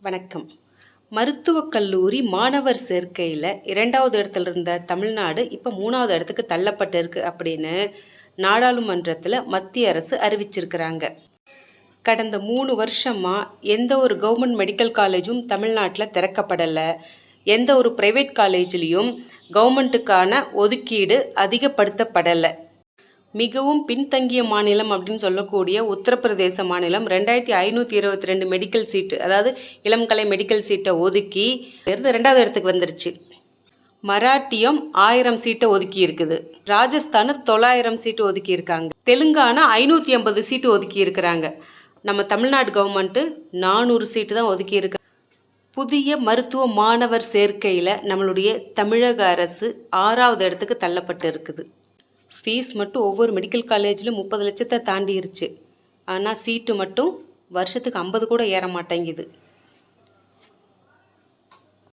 வணக்கம். மருத்துவக் கல்லூரி மாணவர் சேர்க்கையில் இரண்டாவது இடத்துல இருந்த தமிழ்நாடு இப்போ மூணாவது இடத்துக்கு தள்ளப்பட்டிருக்கு அப்படின்னு நாடாளுமன்றத்தில் மத்திய அரசு அறிவிச்சிருக்கிறாங்க. கடந்த மூணு வருஷமாக எந்த ஒரு கவர்மெண்ட் மெடிக்கல் காலேஜும் தமிழ்நாட்டில் திறக்கப்படலை. எந்த ஒரு ப்ரைவேட் காலேஜ்லேயும் கவர்மெண்ட்டுக்கான ஒதுக்கீடு அதிகப்படுத்தப்படலை. மிகவும் பின்தங்கிய மாநிலம் அப்படின்னு சொல்லக்கூடிய உத்தரப்பிரதேச மாநிலம் ரெண்டாயிரத்தி ஐநூற்றி இருபத்தி ரெண்டு மெடிக்கல் சீட்டு அதாவது இளம்கலை மெடிக்கல் சீட்டை ஒதுக்கி இருந்து ரெண்டாவது இடத்துக்கு வந்துருச்சு. மராட்டியம் ஆயிரம் சீட்டை ஒதுக்கி இருக்குது. ராஜஸ்தான் தொள்ளாயிரம் சீட்டு ஒதுக்கி இருக்காங்க. தெலுங்கானா ஐநூற்றி ஐம்பது சீட்டு ஒதுக்கி இருக்கிறாங்க. நம்ம தமிழ்நாடு கவர்மெண்ட்டு நானூறு சீட்டு தான் ஒதுக்கி இருக்கு. புதிய மருத்துவ மாணவர் சேர்க்கையில் நம்மளுடைய தமிழக அரசு ஆறாவது இடத்துக்கு தள்ளப்பட்டு இருக்குது. ஃபீஸ் மட்டும் ஒவ்வொரு மெடிக்கல் காலேஜிலும் முப்பது லட்சத்தை தாண்டிருச்சு. ஆனால் சீட்டு மட்டும் வருஷத்துக்கு ஐம்பது கூட ஏற மாட்டேங்குது.